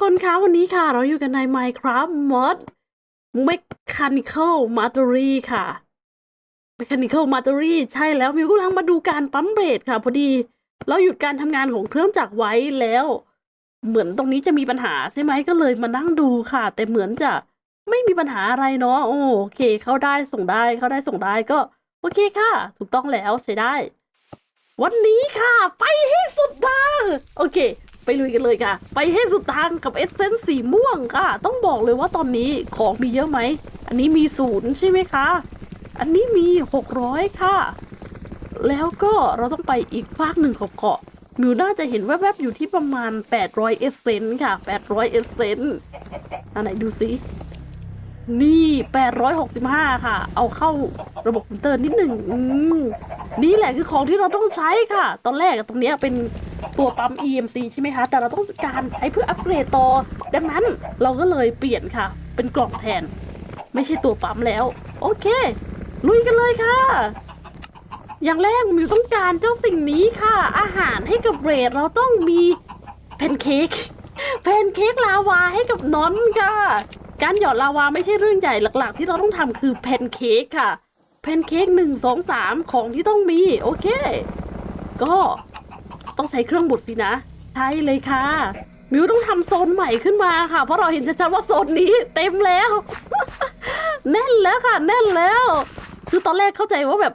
คนคะวันนี้ค่ะ เราอยู่กันใน Minecraft Mod Mechanical m a t e r y ค่ะ Mechanical m a t e r y ใช่แล้วมิวกำลังมาดูการปั๊มเบรดค่ะ พอดีเราหยุดการทำงานของเครื่องจักรไว้แล้ว เหมือนตรงนี้จะมีปัญหาใช่ไหมก็เลยมานั่งดูค่ะ แต่เหมือนจะไม่มีปัญหาอะไรเนาะโอเค เข้าได้ส่งได้เข้าได้ส่งได้ก็ โอเคค่ะ ถูกต้องแล้วใช้ได้ วันนี้ค่ะ ไปให้สุดทางโอเค ไปลุยกันเลยค่ะ ไปให้สุดทางกับเอสเซนสีม่วงค่ะ ต้องบอกเลยว่าตอนนี้ของมีเยอะไหม อันนี้มีศูนย์ใช่ไหมคะ อันนี้มีหกร้อยค่ะ แล้วก็เราต้องไปอีกภาคหนึ่งของเกาะมิวน่าจะเห็นแวบๆอยู่ที่ประมาณ 800 เอเซนค่ะ 800 เอเซนอันไหนดูสินี่ 865 ค่ะ เอาเข้าระบบคอมพิวเตอร์นิดหนึ่งอืมนี่แหละคือของที่เราต้องใช้ค่ะ ตอนแรกตรงนี้เป็น ตัวปั๊ม EMC ใช่ไหมคะ แต่เราต้องการใช้เพื่ออัปเกรดต่อ ดังนั้นเราก็เลยเปลี่ยนค่ะ เป็นกล่องแทน ไม่ใช่ตัวปั๊มแล้ว โอเค ลุยกันเลยค่ะ อย่างแรกมิวต้องการเจ้าสิ่งนี้ค่ะ อาหารให้กับเบรดเราต้องมีแพนเค้กแพนเค้กลาวาให้กับน้อนค่ะ การหยอดลาวาไม่ใช่เรื่องใหญ่หลักๆ ที่เราต้องทำคือแพนเค้กค่ะแพนเค้กหนึ่งสองสามของที่ต้องมี โอเค ก็ ต้องใช้เครื่องบดสินะ ใช่เลยค่ะ มิวต้องทำโซนใหม่ขึ้นมาค่ะ เพราะเราเห็นชัดๆว่าโซนนี้เต็มแล้ว แน่นแล้วค่ะ แน่นแล้ว คือตอนแรกเข้าใจว่าแบบ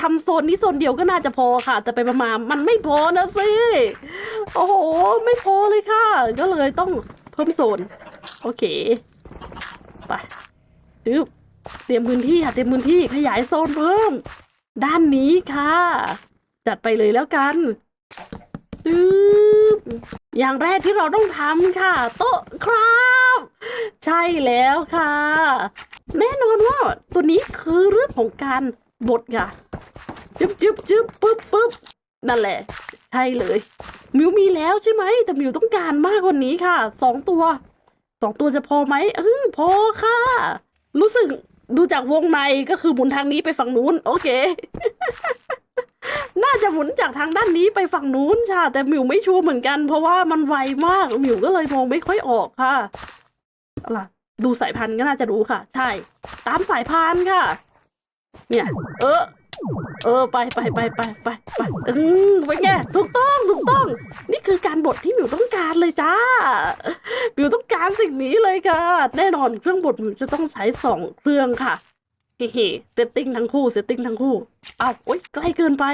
ทำโซนนี้โซนเดียวก็น่าจะพอค่ะ แต่ไปมาณมันไม่พอนะสิโอ้โห ไม่พอเลยค่ะ ก็เลยต้องเพิ่มโซน โอเค ไปจึ๊บเตรียมพื้นที่ค่ะ เตรียมพื้นที่ขยายโซนเพิ่ม ด้านนี้ค่ะ จัดไปเลยแล้วกัน อย่างแรกที่เราต้องทำค่ะ โต๊ะครับ ใช่แล้วค่ะ แน่นอนว่าตัวนี้คือเรื่องของการบดค่ะจึ๊บจึ๊บจึ๊บปึ๊บปึ๊บนั่นแหละ ใช่เลย มิวมีแล้วใช่ไหม แต่มิวต้องการมากกว่านี้ค่ะ สองตัว สองตัวจะพอไหมเออพอค่ะ รู้สึกดูจากวงในก็คือหมุนทางนี้ไปฝั่งนู้น โอเค น่าจะหมุนจากทางด้านนี้ไปฝั่งนู้นค่ะ แต่หมิวไม่ชัวร์เหมือนกัน เพราะว่ามันไวมากหมิวก็เลยมองไม่ค่อยออกค่ะอาล่ะดูสายพันธุ์ก็น่าจะรู้ค่ะ ใช่ ตามสายพันธุ์ค่ะ เนี่ย เออเออไปไปไปไปไปไปอืมเป็นไงถูกต้องถูกต้อง นี่คือการบดที่หมิวต้องการเลยจ้าหมิวต้องการสิ่งนี้เลยค่ะ แน่นอนเครื่องบดหมิวจะต้องใช้สองเครื่องค่ะ เฮ้เซตติ้งทั้งคู่เซตติ้งทั้งคู่อ้าวโอ๊ยใกล้เกินไป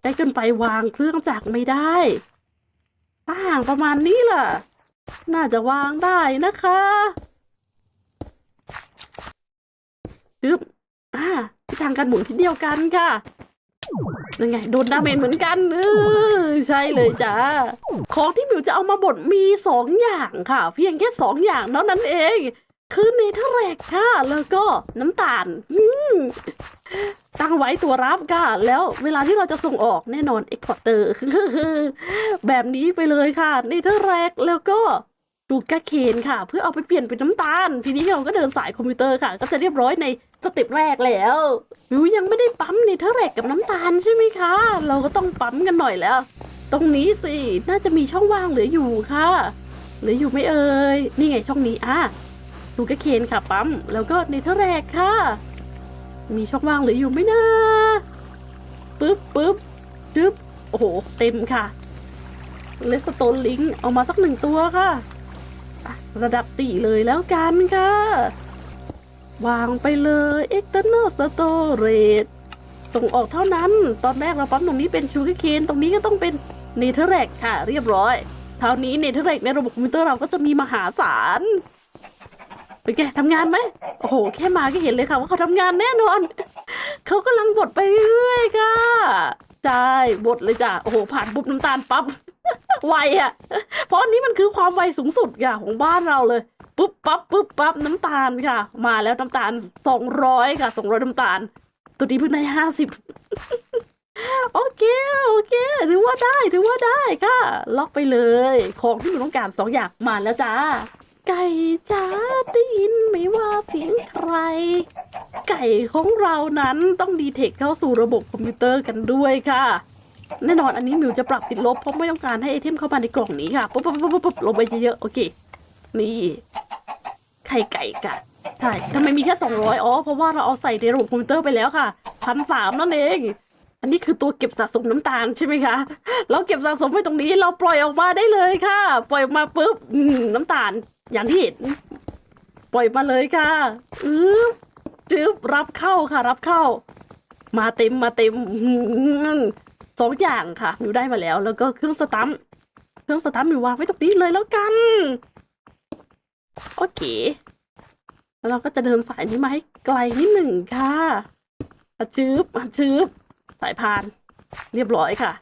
ใกล้เกินไปวางเครื่องจักรไม่ได้ถ้าห่างประมาณนี้ล่ะ น่าจะวางได้นะคะจึ๊บอ่าทิศทางการหมุนที่เดียวกันค่ะยังไงโดนดาเมจเหมือนกันเออใช่เลยจ้าของที่มิวจะเอามาบดมีสองอย่างค่ะ เพียงแค่สองอย่างเท่านั้นเอง คือเนเธอร์แรกค่ะ แล้วก็น้ำตาลตั้งไว้ตัวรับค่ะ แล้วเวลาที่เราจะส่งออกแน่นอนเอ็กพอร์เตอร์แบบนี้ไปเลยค่ะเนเธอร์แรกแล้วก็ดูกาเคนค่ะ เพื่อเอาไปเปลี่ยนเป็นน้ำตาล ทีนี้เราก็เดินสายคอมพิวเตอร์ค่ะ ก็จะเรียบร้อยในสเต็ปแรกแล้วมิวยังไม่ได้ปั๊มเนเธอร์แรกกับน้ำตาลใช่ไหมคะ เราก็ต้องปั๊มกันหน่อยแล้ว ตรงนี้สิน่าจะมีช่องว่างเหลืออยู่ค่ะเหลืออยู่ไม่เอ่ยนี่ไงช่องนี้อะ ดูกระเคนค่ะปั๊ม แล้วก็เนเธอร์แรกค่ะ มีช่องว่างเหลืออยู่ไหมนะปึ๊บปึ๊บจึ๊บโอ้โห เต็มค่ะเลสโตนลิงเอามาสักหนึ่งตัวค่ะะระดับสี่เลยแล้วกันค่ะ วางไปเลย external storage ส่งออกเท่านั้น ตอนแรกเราปั๊มตรงนี้เป็นชูการ์เคนตรงนี้ก็ต้องเป็นเนเธอร์แรกค่ะ เรียบร้อยครานี้เนเธอร์แรกในระบบคอมพิวเตอร์เราก็จะมีมหาศาล เป็นไงทำงานไหมโอ้โห แค่มาก็เห็นเลยค่ะ ว่าเขาทำงานแน่นอน เขากำลังบดไปเรื่อยค่ะใช่บดเลยจ้ะโอ้โห ผ่านปุ๊บน้ำตาลปั๊บไวอะเพราะอันนี้มันคือความไวสูงสุดค่ะของบ้านเราเลยปุ๊บปั๊บปุ๊บปั๊บน้ำตาลค่ะ มาแล้วน้ำตาลสองร้อยค่ะสองร้อยน้ำตาล ตัวนี้เพิ่งได้ห้าสิบโอเคโอเคถือว่าได้ถือว่าได้ค่ะ ล็อกไปเลย ของที่หนูต้องการสองอย่างมาแล้วจ้า ไก่จ้าได้ยินไหมว่าเสียงใคร ไก่ของเรานั้นต้องดีเทคเข้าสู่ระบบคอมพิวเตอร์กันด้วยค่ะ แน่นอนอันนี้มิวจะปรับติดลบเพราะไม่ต้องการให้ไอเทมเข้ามาในกล่องนี้ค่ะปุ๊บปุ๊บปุ๊บปุ๊บลงไปเยอะๆโอเค นี่ไข่ไก่กันใช่ทำไมมีแค่สองร้อยอ๋อเพราะว่าเราเอาใส่ในระบบคอมพิวเตอร์ไปแล้วค่ะพันสามนั่นเองอันนี้คือตัวเก็บสะสมน้ำตาลใช่ไหมคะ เราเก็บสะสมไว้ตรงนี้เราปล่อยออกมาได้เลยค่ะ ปล่อยออกมาปุ๊บน้ำตาล อย่างที่เห็นปล่อยมาเลยค่ะอือจึ๊บรับเข้าค่ะ รับเข้า มาเต็มมาเต็มสองอย่างค่ะมิวได้มาแล้ว แล้วก็เครื่องสตัมเครื่องสตัมมิววางไว้ตรงนี้เลยแล้วกัน โอเค แล้วเราก็จะเดินสายนี้มาให้ไกลนิดหนึ่งค่ะจืบจืบสายพาน เรียบร้อยค่ะ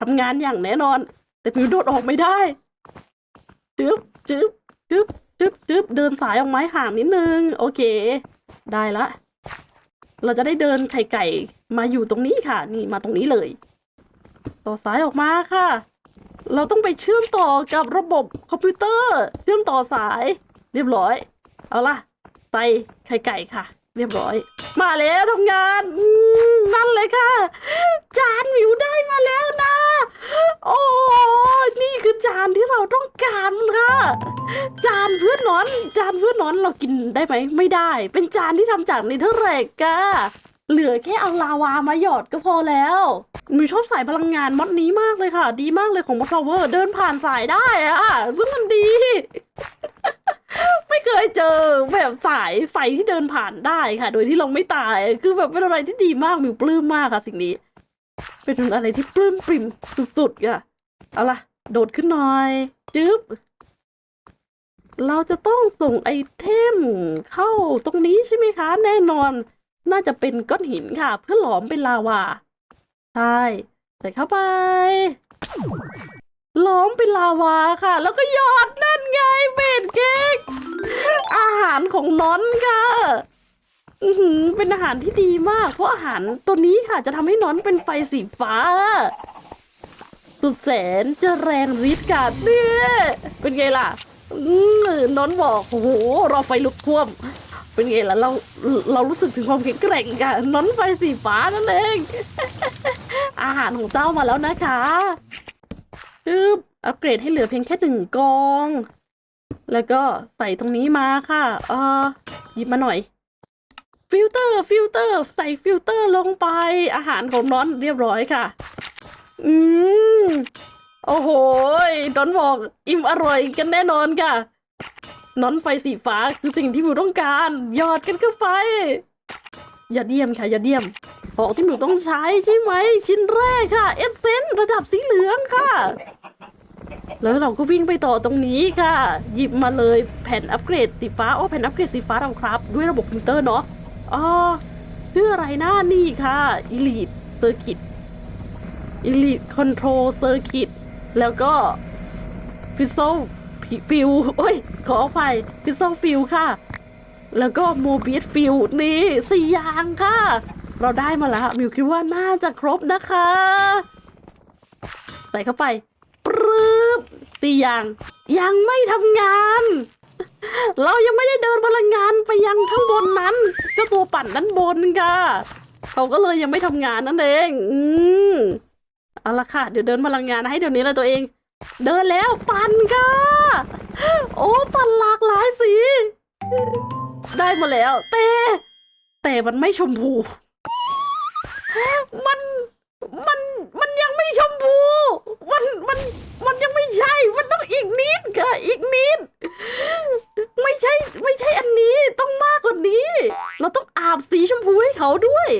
ทำงานอย่างแน่นอน แต่มิวโดดออกไม่ได้จืบจืบ จืบจึ๊บจึ๊บเดินสายออกไม้ห่างนิดนึง โอเค ได้ละ เราจะได้เดินไข่ไก่มาอยู่ตรงนี้ค่ะ นี่มาตรงนี้เลย ต่อสายออกมาค่ะ เราต้องไปเชื่อมต่อกับระบบคอมพิวเตอร์ เชื่อมต่อสาย เรียบร้อย เอาล่ะใส่ไข่ไก่ค่ะ เรียบร้อย มาแล้วทำงานนั่นเลยค่ะ จานหมิวได้มาแล้วนะ โอ้นี่คือจานที่เราต้องการค่ะ จานเพื่อนนอน จานเพื่อนนอนเรากินได้ไหมไม่ได้ เป็นจานที่ทำจากเนเธอร์แร็กอะเหลือแค่เอาลาวามาหยอดก็พอแล้วมิวชอบสายพลังงานมอดนี้มากเลยค่ะ ดีมากเลยของมอดพาวเวอร์ เดินผ่านสายได้อะซึ่งมันดี แบบสายไฟที่เดินผ่านได้ค่ะ โดยที่เราไม่ตาย คือแบบเป็นอะไรที่ดีมากมิวปลื้มมากค่ะ สิ่งนี้ เป็นอะไรที่ปลื้มปริ่มสุดๆค่ะ เอาล่ะ โดดขึ้นหน่อยจึ๊บ เราจะต้องส่งไอเทมเข้าตรงนี้ใช่ไหมคะ แน่นอน น่าจะเป็นก้อนหินค่ะ เพื่อหลอมเป็นลาวา ใช่ใส่เข้าไปหลอมเป็นลาวาค่ะ แล้วก็หยอดนั่นไงเบ็ดเค้ก อาหารของน้อนค่ะเป็นอาหารที่ดีมาก เพราะอาหารตัวนี้ค่ะ จะทำให้น้อนเป็นไฟสีฟ้า สุดแสนจะแรงฤทธิ์ค่ะเนี่ยเป็นไงล่ะน้อนบอกโอ้โหรอไฟลุกท่วม เป็นไงล่ะเราเรารู้สึกถึงความแข็งแกร่งค่ะน้อนไฟสีฟ้านั่นเองอาหารของเจ้ามาแล้วนะคะจึ๊บอัปเกรดให้เหลือเพียงแค่หนึ่งกอง แล้วก็ใส่ตรงนี้มาค่ะเออหยิบมาหน่อย ฟิลเตอร์ฟิลเตอร์ ใส่ฟิลเตอร์ลงไปอาหารของน้อนเรียบร้อยค่ะ อืมโอ้โหดอนบอกอิ่มอร่อยกันแน่นอนค่ะนอนไฟสีฟ้าคือสิ่งที่หมิวต้องการหยอดกันเข้าไปอย่าเดียมค่ะอย่าเดียมของที่หมิวต้องใช้ใช่ไหม ชิ้นแรกค่ะ เอสเซนระดับสีเหลืองค่ะ แล้วเราก็วิ่งไปต่อตรงนี้ค่ะ หยิบมาเลยแผ่นอัปเกรดสีฟ้าโอ้แผ่นอัปเกรดสีฟ้าเราครับ ด้วยระบบคอมพิวเตอร์เนาะอ๋อเพื่ออะไรนะนี่ค่ะ Elite Circuit Elite Control Circuit แล้วก็ Pixel Fill โอ้ย ขออภัย Pixel Fill ค่ะ แล้วก็ Mobius Fill นี่สี่อย่างค่ะ เราได้มาแล้ว มิวคิดว่าน่าจะครบนะคะ ใส่เข้าไป ปรึบสี่อย่าง ยังไม่ทำงาน เรายังไม่ได้เดินพลังงานไปยังข้างบนนั้น เจ้าตัวปั่นด้านบนค่ะเขาก็เลยยังไม่ทำงานนั่นเอง อืมเอาละค่ะ เดี๋ยวเดินพลังงานให้เดี๋ยวนี้เลยตัวเอง เดินแล้วปั่นค่ะ โอ้ปั่นหลากหลายสี ได้มาแล้ว แต่ แต่มันไม่ชมพู มัน มันมันยังไม่ชมพู มันมันมันยังไม่ใช่ มันต้องอีกนิดค่ะอีกนิด ไม่ใช่ไม่ใช่อันนี้ต้องมากกว่านี้ เราต้องอาบสีชมพูให้เขาด้วย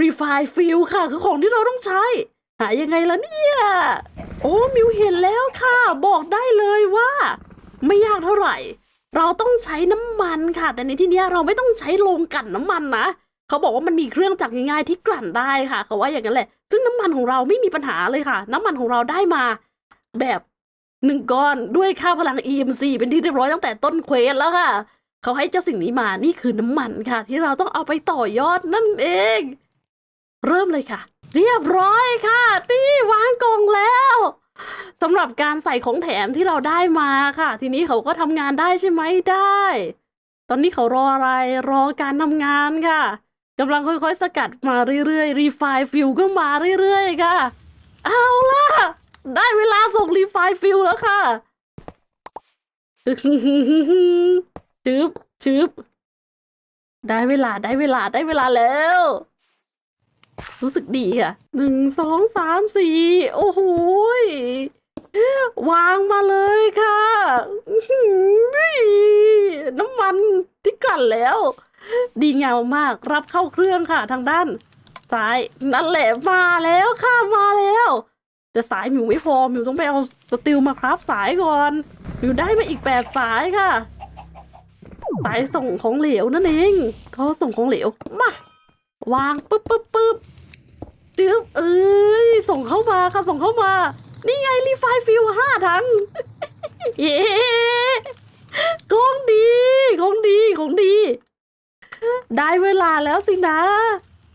Refine Fill ค่ะคือของที่เราต้องใช้ หายังไงล่ะเนี่ย โอ้มิวเห็นแล้วค่ะ บอกได้เลยว่า ไม่ยากเท่าไหร่ เราต้องใช้น้ำมันค่ะ แต่ในที่นี้เราไม่ต้องใช้โรงกันน้ำมันนะ เขาบอกว่ามันมีเครื่องจักรง่ายๆที่กลั่นได้ค่ะ เขาว่าอย่างนั้นแหละ ซึ่งน้ำมันของเราไม่มีปัญหาเลยค่ะ น้ำมันของเราได้มา แบบหนึ่งก้อนด้วยค่าพลัง EMC เป็นที่เรียบร้อยตั้งแต่ต้นเควสแล้วค่ะ เขาให้เจ้าสิ่งนี้มานี่คือน้ำมันค่ะ ที่เราต้องเอาไปต่อยอดนั่นเอง เริ่มเลยค่ะ เรียบร้อยค่ะนี่วางกองแล้วสำหรับการใส่ของแถมที่เราได้มาค่ะ ทีนี้เขาก็ทำงานได้ใช่ไหมได้ ตอนนี้เขารออะไรรอการทำงานค่ะ กำลังค่อยๆ สกัดมาเรื่อยๆ รีไฟฟิลก็มาเรื่อยๆ ค่ะ เอาล่ะ ได้เวลาส่งรีไฟฟิลแล้วค่ะจึบจึบได้เวลาได้เวลาได้เวลาแล้ว รู้สึกดีค่ะหนึ่งสองสามสี่โอ้โหวางมาเลยค่ะ น้ำมันที่กลั่นแล้ว ดีงามมาก รับเข้าเครื่องค่ะ ทางด้าน ซ้ายนั่นแหละมาแล้วค่ะมาแล้ว แต่สายหมิวไม่พอหมิวต้องไปเอาสติลมาครับสายก่อนหมิวได้มาอีกแปดสายค่ะสายส่งของเหลวนั่นเองเขาส่งของเหลวมาวางปึ๊บปึ๊บปึ๊บจึ๊บเอ้ยส่งเข้ามาค่ะส่งเข้ามา นี่ไงรีไฟฟิลห้าถังเย้ของดีของดีของดี ได้เวลาแล้วสินะ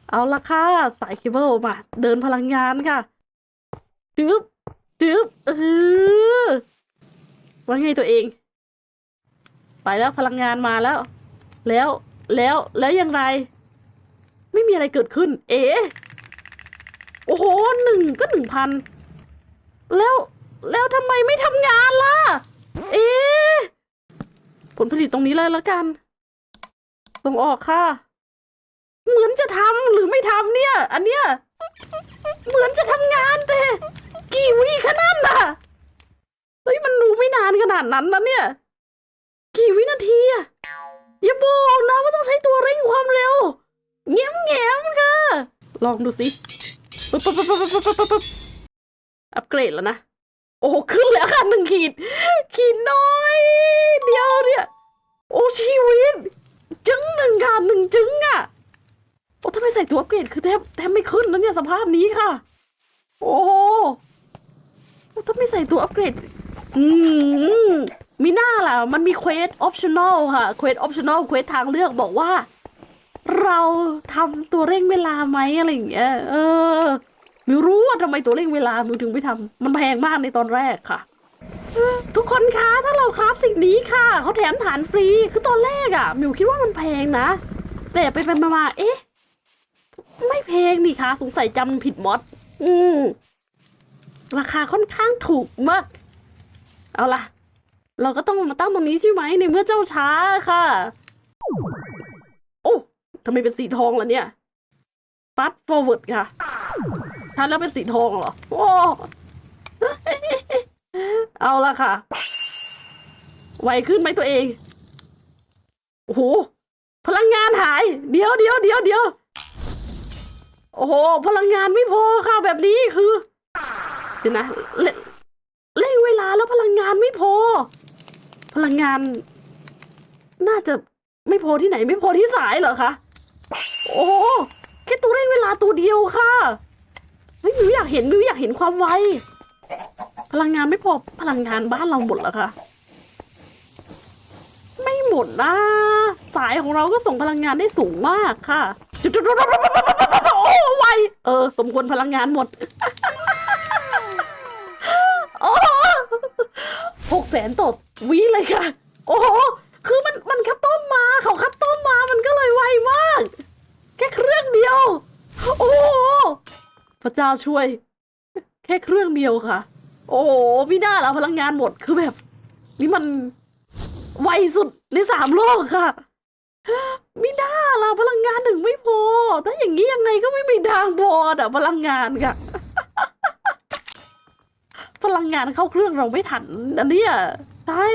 เอาละค่ะ สายเคเบิลมา เดินพลังงานค่ะ จึ๊บ จึ๊บ เออว่าไงตัวเอง ไปแล้วพลังงานมาแล้ว แล้วแล้วแล้วอย่างไร ไม่มีอะไรเกิดขึ้น เอ๋โอ้โหหนึ่งก็หนึ่งพันแล้วแล้วทำไมไม่ทำงานล่ะ เอ๊ผลผลิตตรงนี้เลยแล้วกัน ส่งออกค่ะ เหมือนจะทำหรือไม่ทำเนี่ย อันเนี้ย เหมือนจะทำงานแต่ กี่วิขนาดน่ะ เฮ้ยมันดูไม่นานขนาดนั้นนะเนี่ย กี่วินาทีอะอย่าบอกนะว่าต้องใช้ตัวเร่งความเร็วเงี้ยมแง้มค่ะ ลองดูสิปึ๊บปึ๊บปึ๊บปึ๊บปึ๊บปึ๊บอัปเกรดแล้วนะ โอ้ขึ้นแล้วค่ะหนึ่งขีดน้อย เดียวเนี่ย โอ้ชีวิต จึงหนึ่งค่ะหนึ่งจึงอะโอ้ถ้าไม่ใส่ตัวอัปเกรดคือแทบแทบไม่ขึ้นแล้วเนี่ยส ภาพนี้ค่ะ โอ้โหโอ้ถ้าไม่ใส่ตัวอัปเกรด อืมมีหน้าล่ะ มันมีเควสออปชั่นอลค่ะ เควสออปชั่นอล เควสทางเลือกบอกว่า เราทำตัวเร่งเวลาไหมอะไรอย่างเงี้ย เออ มิวรู้ว่าทำไมตัวเร่งเวลา มิวถึงไม่ทำมันแพงมากในตอนแรกค่ะออทุกคนคะ ถ้าเราคราฟสิ่งนี้ค่ะ เขาแถมฐานฟรี คือตอนแรกอะ่ะ มิวคิดว่ามันแพงนะ แต่ไปไปมา เอ๊ะ ไม่แพงนี่ค่ะ สงสัยจำผิดมอดอืมราคาค่อนข้างถูกมาก เอาล่ะ เราก็ต้องมาตั้งตรงนี้ใช่ไหมในเมื่อเจ้าช้าค่ะ โอ้ทำไมเป็นสีทองล่ะเนี่ยปัด forward ค่ะทันแล้วเป็นสีทองเหรอ โอ้ เอาละค่ะ ไวขึ้นไหมตัวเอง โอ้โห พลังงานหาย เดี๋ยวเดี๋ยวเดี๋ยวเดี๋ยว โอ้โห พลังงานไม่พอค่ะ แบบนี้คือเดี๋ยวนะเร่เร่งเวลาแล้วพลังงานไม่พอ พลังงาน น่าจะไม่พอที่ไหนไม่พอที่สายเหรอคะโอ้แค่ตัวเร่งเวลาตัวเดียวค่ะเฮ้ยมิวอยากเห็นมิวอยากเห็นความไวพลังงานไม่พอพลังงานบ้านเราหมดแล้วค่ะไม่หมดนะ สายของเราก็ส่งพลังงานได้สูงมากค่ะจุด ไวเออ สมควรพลังงานหมดโอ้หกแสนต่อวิเลยค่ะ โอ้โห คือมันมันคัดต้มมาเขาคัดต้มมามันก็เลยไวมาก แค่เครื่องเดียว โอ้โหพระเจ้าช่วย แค่เครื่องเดียวค่ะ โอ้โหพี่น่าละพลังงานหมดคือแบบ นี่มันไวสุดในสามโลกค่ะ ไมิน่าละพลังงานถึงไม่พอ ถ้าอย่างนี้ยังไงก็ไม่มีทางพออะพลังงานค่ะ พลังงานเข้าเครื่องเราไม่ทันอันนี้ยใช่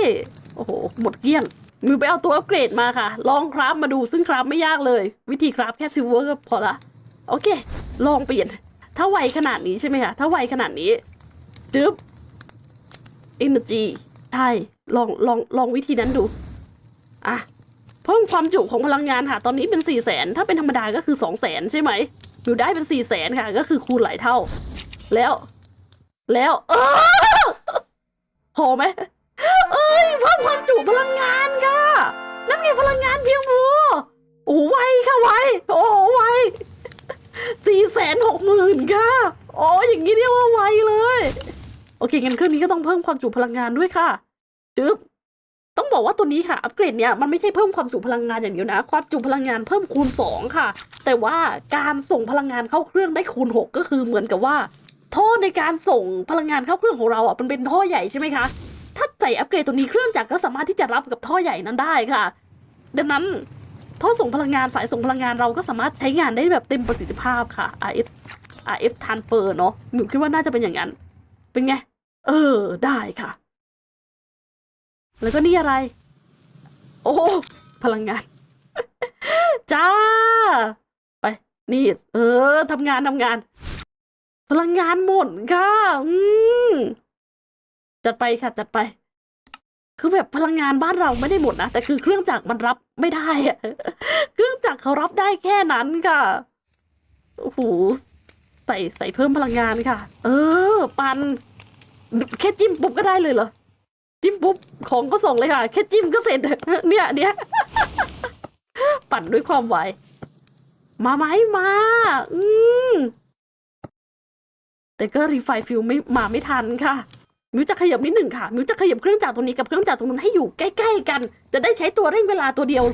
โอ้โหหมดเกลี้ยงมือไปเอาตัวอัปเกรดมาค่ะ ลองคราฟมาดูซึ่งคราฟไม่ยากเลย วิธีคราฟแค่ซิลเวอร์ก็พอละ โอเค ลองเปลี่ยน ถ้าไวขนาดนี้ใช่ไหมคะถ้าไวขนาดนี้จึ๊บ energy ใช่ลองลองลองวิธีนั้นดู อะ เพิ่มความจุของพลังงานค่ะ ตอนนี้เป็นสี่แสนถ้าเป็นธรรมดาก็คือสองแสนใช่ไหมอยู่ได้เป็นสี่แสนค่ะ ก็คือคูณหลายเท่า แล้ว แล้วเออพอไหมเอ้ยเพิ่มความจุพลังงานค่ะ นั่นไงพลังงานเพียงพอโอ้ไวค่ะไวโอ้ไวสี่แสนหกหมื่นค่ะอ๋ออย่างนี้เรียกว่าไวเลย โอเคงั้นเครื่องนี้ก็ต้องเพิ่มความจุพลังงานด้วยค่ะจึ๊บ ต้องบอกว่าตัวนี้ค่ะอัปเกรดเนี่ยมันไม่ใช่เพิ่มความจุพลังงานอย่างเดียวนะ ความจุพลังงานเพิ่มคูณ 2 ค่ะ แต่ว่าการส่งพลังงานเข้าเครื่องได้คูณ 6 ก็คือเหมือนกับว่า ท่อในการส่งพลังงานเข้าเครื่องของเราอะมันเป็นท่อใหญ่ใช่ไหมคะถ้าใส่อัปเกรดตัวนี้เครื่องจักรก็สามารถที่จะรับกับท่อใหญ่นั้นได้ค่ะ ดังนั้นท่อส่งพลังงานสายส่งพลังงานเราก็สามารถใช้งานได้แบบเต็มประสิทธิภาพค่ะ RF RF transfer เนาะหนูคิดว่าน่าจะเป็นอย่างนั้น เป็นไง เออได้ค่ะ แล้วก็นี่อะไร โอ้พลังงาน จ้า ไป นี่ เออทำงานทำงาน พลังงานหมดค่ะอืมจัดไปค่ะ จัดไป คือแบบพลังงานบ้านเราไม่ได้หมดนะ แต่คือเครื่องจักรมันรับไม่ได้อะเครื่องจักรเขารับได้แค่นั้นค่ะโอ้โหใส่ใส่เพิ่มพลังงานค่ะ เออ ปัน แค่จิ้มปุ๊บก็ได้เลยเหรอ จิ้มปุ๊บของก็ส่งเลยค่ะ แค่จิ้มก็เสร็จ เนี่ยเนี่ยปั่นด้วยความไวมาไหมมา อืมแต่ก็รีไฟฟิลไม่มาไม่ทันค่ะ มิวจะขยับนิดหนึ่งค่ะ มิวจะขยับเครื่องจักรตรงนี้กับเครื่องจักรตรงนู้นให้อยู่ใกล้ๆกัน จะได้ใช้ตัวเร่งเวลาตัวเดียว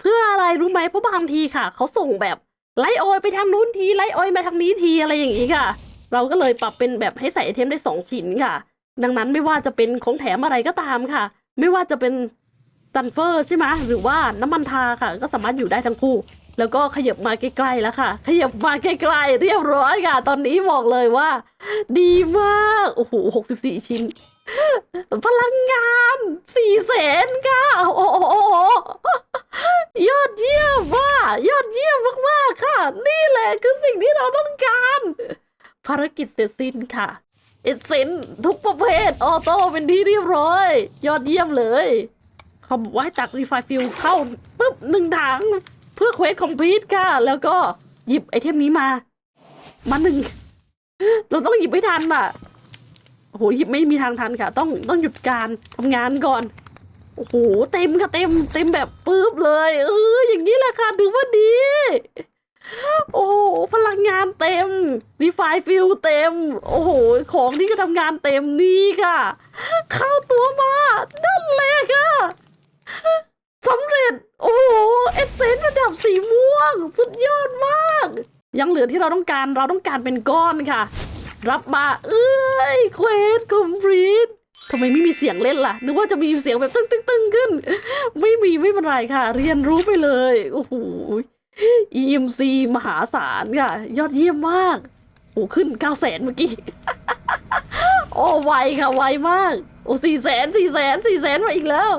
เพื่ออะไรรู้ไหมเพราะบางทีค่ะ เขาส่งแบบไลออยไปทางนู้นทีไลออยมาทางนี้ทีอะไรอย่างนี้ค่ะ เราก็เลยปรับเป็นแบบให้ใส่ไอเทมได้สองชิ้นค่ะ ดังนั้นไม่ว่าจะเป็นของแถมอะไรก็ตามค่ะ ไม่ว่าจะเป็นซันเฟอร์ใช่ไหมหรือว่าน้ำมันทาค่ะ ก็สามารถอยู่ได้ทั้งคู่ แล้วก็ขยับมาใกล้ๆแล้วค่ะ ขยับมาใกล้ๆเรียบร้อยค่ะ ตอนนี้บอกเลยว่า ดีมากโอ้โหหกสิบสี่ชิ้น พลังงานสี่แสนค่ะโอ้โหยอดเยี่ยมว่ายอดเยี่ยมมากๆค่ะ นี่แหละคือสิ่งที่เราต้องการ ภารกิจเสร็จสิ้นค่ะ เอ็ดเซนทุกประเภทออโต้เป็นที่เรียบร้อย ยอดเยี่ยมเลยเขาบอกว่าให้ตักรีไฟฟิลเข้าปุ๊บหนึ่งถัง เพื่อเควสคอมพลีทค่ะ แล้วก็หยิบไอเทมนี้มา มาหนึ่ง เราต้องหยิบให้ทันอะโอ้โหหยิบไม่มีทางทันค่ะ ต้องต้องหยุดการทำงานก่อน โอ้โหเต็มค่ะเต็มเต็มแบบปุ๊บเลย เอออย่างนี้แหละค่ะถือว่าดี โอ้โหพลังงานเต็มรีไฟฟิลเต็ม โอ้โห ของนี่ก็ทำงานเต็มนี่ค่ะ เข้าตัวมานั่นแหละค่ะสำเร็จ โอ้โห เอเซนระดับสีม่วง สุดยอดมาก ยังเหลือที่เราต้องการเราต้องการเป็นก้อนค่ะ รับมา เอ้ยเควสคอมพลีททำไมไม่มีเสียงเล่นล่ะ นึกว่าจะมีเสียงแบบตึ้งตึ้งตึ้งขึ้น ไม่มีไม่เป็นไรค่ะ เรียนรู้ไปเลย โอ้โห EMC มหาศาลค่ะ ยอดเยี่ยมมาก โอ้ขึ้นเก้าแสนเมื่อกี้ โอ้ไวค่ะไวมาก โอ้สี่แสนสี่แสนสี่แสนมาอีกแล้ว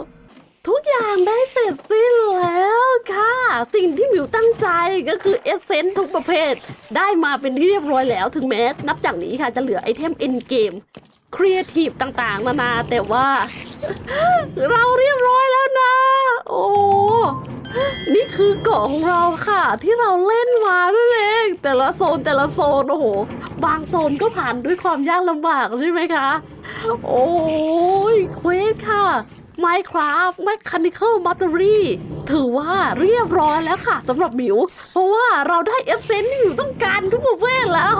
ทุกอย่างได้เสร็จสิ้นแล้วค่ะ สิ่งที่หมิวตั้งใจก็คือเอเซนทุกประเภท ได้มาเป็นที่เรียบร้อยแล้วถึงแม้นับจากนี้ค่ะจะเหลือไอเทมเอ็นเกมครีเอทีฟต่างๆนานาแต่ว่า เราเรียบร้อยแล้วนะ โอ้ นี่คือเกาะของเราค่ะ ที่เราเล่นมานั่นเองแต่ละโซนแต่ละโซนโอ้โห บางโซนก็ผ่านด้วยความยากลำบากใช่ไหมคะ โอ้ยเควสค่ะ Minecraft Mechanical Battery ถือว่าเรียบร้อยแล้วค่ะสำหรับหมิว เพราะว่าเราได้เอเซนต์ที่มิวต้องการทุกประเภทแล้ว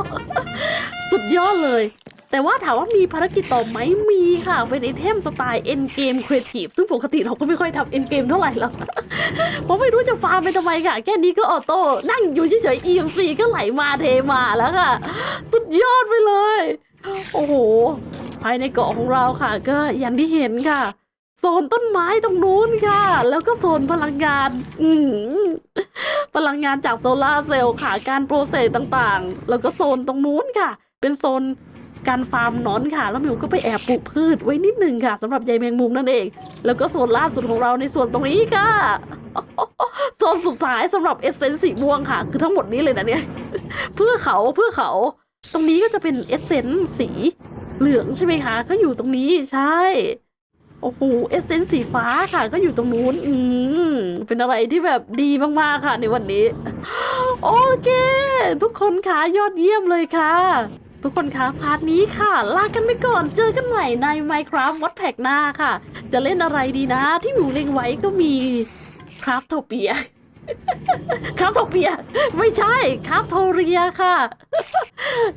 สุดยอดเลย แต่ว่าถามว่ามีภารกิจต่อไหมมีค่ะ เป็นไอเทมสไตล์ end game creative ซึ่งปกติเราก็ไม่ค่อยทำ end game เท่าไหร่หรอกเพราะไม่รู้จะฟาร์มไปทำไมค่ะ แค่นี้ก็ออโต้นั่งอยู่เฉยๆ EMC ก็ไหลมาเทมาแล้วค่ะ สุดยอดไปเลย โอ้โห ภายในเกาะของเราค่ะ ก็อย่างที่เห็นค่ะ โซนต้นไม้ตรงนู้นค่ะ แล้วก็โซนพลังงาน อืพลังงานจากโซลาร์เซลล์ค่ะ การโปรเซสต่างๆ แล้วก็โซนตรงนู้นค่ะ เป็นโซน การฟาร์มนอนค่ะ แล้วหมิวก็ไปแอบปลูกพืชไว้นิดหนึ่งค่ะสำหรับใยแมงมุมนั่นเอง แล้วก็โซนล่าสุดของเราในส่วนตรงนี้ค่ะโซนสุดท้ายสำหรับเอเซนสีม่วงค่ะ คือทั้งหมดนี้เลยนะเนี่ย เพื่อเขาเพื่อเขา ตรงนี้ก็จะเป็นเอเซนสีเหลืองใช่ไหมคะก็อยู่ตรงนี้ใช่โอ้โหเอเซนสีฟ้าค่ะ ก็อยู่ตรงนู้น อืม เป็นอะไรที่แบบดีมาก ๆ ค่ะในวันนี้ โอเค ทุกคนค่ะยอดเยี่ยมเลยค่ะ ทุกคนคะพาร์ทนี้ค่ะ ลากันไปก่อนเจอกันใหม่ใน Minecraft วัดแพกหน้าค่ะ จะเล่นอะไรดีนะ ที่หนูเล็งไว้ก็มีคราฟโทเปียคราฟโทเปีย ไม่ใช่คราฟโทเรียค่ะ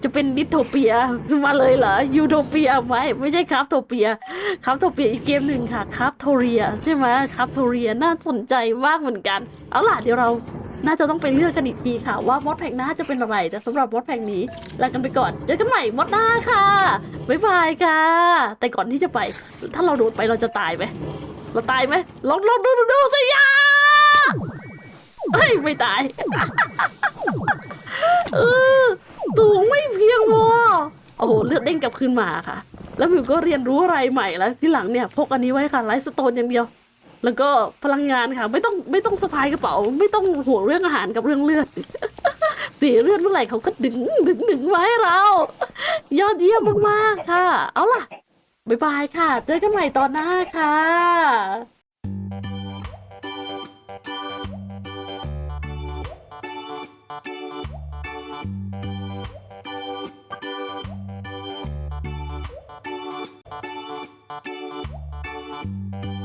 จะเป็นดิสโทเปียมาเลยเหรอยูโทเปียไหมไม่ใช่คราฟโทเปียคราฟโทเปียอีกเกมหนึ่งค่ะคราฟโทเรีย ใช่ไหมคราฟโทเรียน่าสนใจมากเหมือนกัน เอาล่ะเดี๋ยวเรา น่าจะต้องไปเลือกกันอีกทีค่ะ ว่ามอดแพงหน้าจะเป็นอะไรแต่สำหรับมอดแพงนี้ลากันไปก่อน เจอกันใหม่มอดหน้าค่ะบ๊ายบายค่ะ แต่ก่อนที่จะไป ถ้าเราโดดไปเราจะตายไหมเราตายไหมลองลองดูดูดูสิยาเฮ้ยไม่ตายเออสูงไม่เพียงพอโอ้โหเลือดเด้งกลับคืนมาค่ะ แล้วมิวก็เรียนรู้อะไรใหม่แล้วที่หลังเนี่ยพกอันนี้ไว้ค่ะไลฟ์สโตนอย่างเดียว แล้วก็พลังงานค่ะ ไม่ต้องไม่ต้องสะพายกระเป๋า ไม่ต้องห่วงเรื่องอาหารกับเรื่องเลือดเสียเลือดเมื่อไหร่เขาก็ดึงดึงดึงไว้เรา ยอดเยี่ยมมากๆค่ะ เอาล่ะบ๊ายบายค่ะ เจอกันใหม่ตอนหน้าค่ะうん。